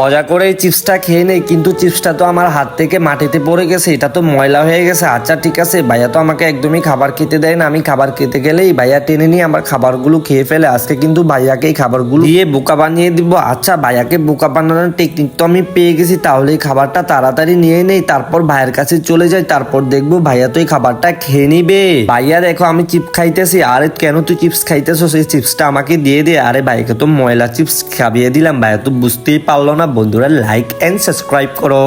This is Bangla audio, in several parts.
মজা করে এই চিপসটা খেয়ে নেই, কিন্তু চিপসটা তো আমার হাত থেকে মাটিতে পড়ে গেছে, এটা তো ময়লা হয়ে গেছে। আচ্ছা ঠিক আছে, ভাইয়া তো আমাকে একদমই খাবার খেতে দেয় না, আমি খাবার খেতে গেলেই ভাইয়া টেনে নিয়ে আমার খাবারগুলো খেয়ে ফেলে, আজকে কিন্তু ভাইয়াকে এই খাবারগুলো দিয়ে বোকা বানিয়ে দিব। আচ্ছা ভাইয়াকে বোকা বানানোর টেকনিক তো আমি পেয়ে গেছি, তাহলে এই খাবারটা তাড়াতাড়ি নিয়ে নেই, তারপর ভাইয়ের কাছে চলে যাই, তারপর দেখব ভাইয়া তো এই খাবারটা খেয়ে নিবে। ভাইয়া, দেখো আমি চিপস খাইতেছি, আরে কেন তুই চিপস খাইতেছো সেই চিপসটা আমাকে দিয়ে দে, আরে ভাইকে তো ময়লা চিপস খাবিয়ে দিলাম, ভাইয়া তো বুঝতেই পারল না। বন্ধুরা লাইক এন্ড সাবস্ক্রাইব করো।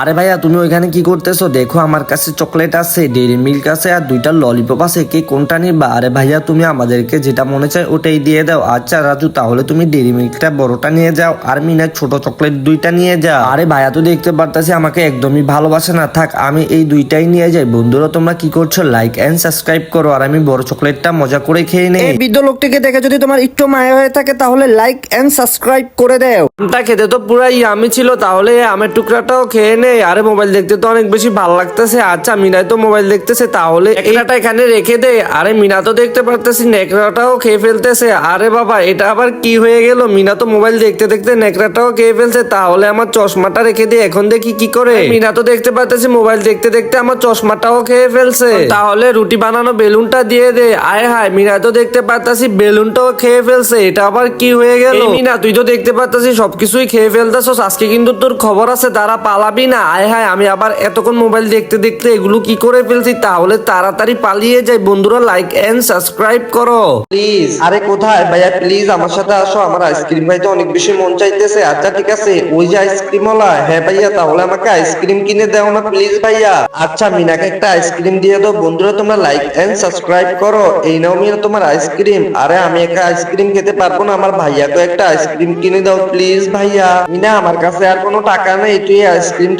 আরে ভাইয়া তুমি ওইখানে কি করতেছো? দেখো আমার কাছে চকলেট আছে ডেরি মিল্ক আছে আর দুইটা ললিপপ আছে। কে কোনটা নিবা? আরে ভাইয়া তুমি আমাদেরকে যেটা মনে চায় ওটাই দিয়ে দাও। আচ্ছা রাজু তাহলে তুমি ডেরি মিল্কটা বড়টা নিয়ে যাও আর মিনা ছোট চকলেট দুইটা নিয়ে যাও। আরে ভাইয়া তো দেখতে পারতাছি আমাকে একদমই ভালোবাসে না। থাক আমি এই দুইটাই নিয়ে যাই। বন্ধুরা তোমরা কি করছ? লাইক এন্ড সাবস্ক্রাইব করো আর আমি বড় চকলেটটা মজা করে খেয়ে নেই। এই বৃদ্ধ লোকটিকে দেখে যদি তোমার একটু মায়া হয়ে থাকে তাহলে লাইক এন্ড সাবস্ক্রাইব করে দাও। আমটা খেতে তো পুরাই আমি ছিল তাহলে আমের টুকরাটাও খেয়ে নেই আরে মোবাইল দেখতে তো অনেক বেশি ভালো লাগতেছে। আচ্ছা মিনাই তো মোবাইল দেখতেছে তাহলে একটা এখানে রেখে দে। আরে মিনা তো দেখতে পারতেছি নেকড়াটাও খেয়ে ফেলতেছে। আরে বাবা এটা আবার কি হয়ে গেল? মিনা তো মোবাইল দেখতে দেখতে নেকড়াটাও খেয়ে ফেলছে। তাহলে আমার চশমাটা রেখে দে এখন দেখি কি করে। মিনা তো দেখতে পারতেছি মোবাইল দেখতে দেখতে আমার চশমাটাও খেয়ে ফেলছে। তাহলে রুটি বানানো বেলুনটা দিয়ে দে। আয় হায় মিনা তো দেখতে পারতাছি বেলুনটাও খেয়ে ফেলছে। এটা আবার কি হয়ে গেল? মিনা তুই তো দেখতে পারতাছি সবকিছুই খেয়ে ফেলতেছস। আজকে কিন্তু তোর খবর আছে তারা পালাবি না। আয় হায়, আমি আবার এতক্ষণ মোবাইল দেখতে দেখতে এগুলো কি করে ফেলছি? তাহলে তাড়াতাড়ি পালিয়ে যাই। বন্ধুরা লাইক এন্ড সাবস্ক্রাইব করো। প্লিজ আরে কোথায়? ভাইয়া প্লিজ আমার সাথে আসো। আমার আইসক্রিম খাইতে অনেক বেশি মন চাইতেছে। আচ্ছা ঠিক আছে। ওই যে আইসক্রিম ওলা হ্যাঁ ভাইয়া, তাহলে আমাকে আইসক্রিম কিনে দাও না প্লিজ ভাইয়া। আচ্ছা মিনাকে একটা আইসক্রিম দিয়ে দাও। বন্ধুরা, তোমরা লাইক এন্ড সাবস্ক্রাইব করো। এই নাও মিনা তোমার আইসক্রিম আরে, আমি একটা আইসক্রিম খেতে পারব না। আমার ভাইয়াকে একটা আইসক্রিম কিনে দাও প্লিজ ভাইয়া। মিনা, আমার কাছে আর কোনো টাকা নেই। তুই এই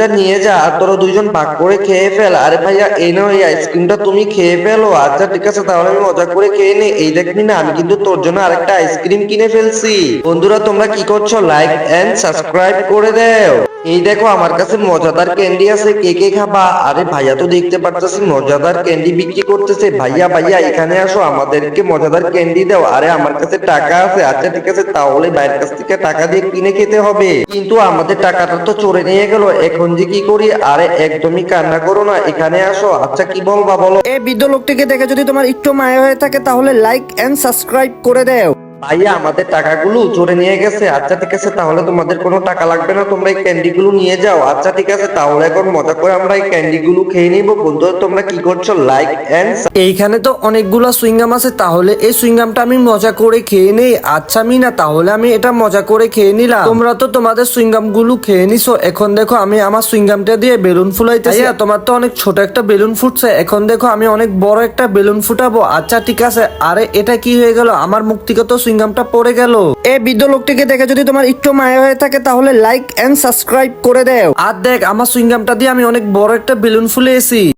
আইসক্রিমটা নিয়ে যা, আর তোরা দুইজন ভাগ করে খেয়ে ফেল। আরে ভাইয়া, এই নাও এই আইসক্রিমটা তুমি খেয়ে ফেলো। আচ্ছা ঠিক আছে, তাহলে আমি মজা করে খেয়ে নি। এই দেখবি না আমি কিন্তু তোর জন্য আরেকটা আইসক্রিম কিনে ফেলছি। বন্ধুরা, তোমরা কি করছ? লাইক এন্ড সাবস্ক্রাইব করে দাও। এই দেখো, আমার কাছে মজাদার ক্যান্ডি আছে। কে কে খাবা? আরে ভাইয়া, তো দেখতে পারতেছি মজাদার ক্যান্ডি বিক্রি করতেছে। ভাইয়া ভাইয়া, এখানে আসো, আমাদেরকে মজাদার ক্যান্ডি দাও। আরে, আমার কাছে টাকা আছে। আচ্ছা ঠিক আছে, তাহলে বাইরের কাছ থেকে টাকা দিয়ে কিনে খেতে হবে। কিন্তু আমাদের টাকাটা তো চোরে নিয়ে গেল। এখন যে কি করি? আরে একদমই কান্না করো না, এখানে আসো। আচ্ছা কি বলবা বলো? এই বৃদ্ধ লোকটিকে দেখে যদি তোমার একটু মায়া হয়ে থাকে, তাহলে লাইক এন্ড সাবস্ক্রাইব করে দাও। ভাইয়া আমাদের টাকাগুলো চোরে নিয়ে গেছে। আচ্ছা ঠিক আছে তাহলে তোমাদের কোনো টাকা লাগবে না তোমরা এই ক্যান্ডি গুলো নিয়ে যাও। আচ্ছা ঠিক আছে তাহলে এখন মজা করে আমরা এই ক্যান্ডি গুলো খেয়ে নিবো। বন্ধু তোমরা কি করছ? লাইক এন্ড এইখানে তো অনেকগুলো সুইংগাম আছে তাহলে এই সুইংগামটা আমি মজা করে খেয়ে নেই। আচ্ছা মিনা তাহলে আমি এটা মজা করে খেয়ে নিলাম। তোমরা তো তোমাদের সুইংগামগুলো খেয়ে নিছো। এখন দেখো আমি আমার সুইংগামটা দিয়ে বেলুন ফুলাইতেছি। তোমার তো অনেক ছোট একটা বেলুন ফুটছে। এখন দেখো আমি অনেক বড় একটা বেলুন ফুটাবো। আচ্ছা ঠিক আছে আরে এটা কি হয়ে গেল? আমার মুখ থেকে তো সুইংগামটা পড়ে গেল। এই বৃদ্ধ লোকটিকে দেখে যদি তোমার একটু মায়া হয়ে থাকে, তাহলে লাইক এন্ড সাবস্ক্রাইব করে দেও। আর দেখ, আমার সুইংগামটা দিয়ে আমি অনেক বড় একটা বেলুন ফুলেছি